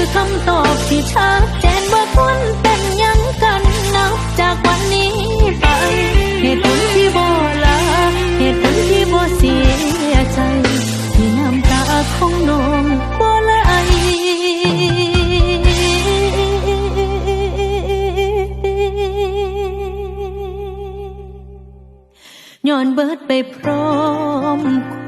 คือคำตอบที่ชัดเจนว่าควรเป็นยังกันนับจากวันนี้ไป เหตุผลที่บ่ลาเหตุผลที่บ่เสียใจ ที่น้ำตาของน้องบ่ไหลย้อนเบิดไปพร้อมค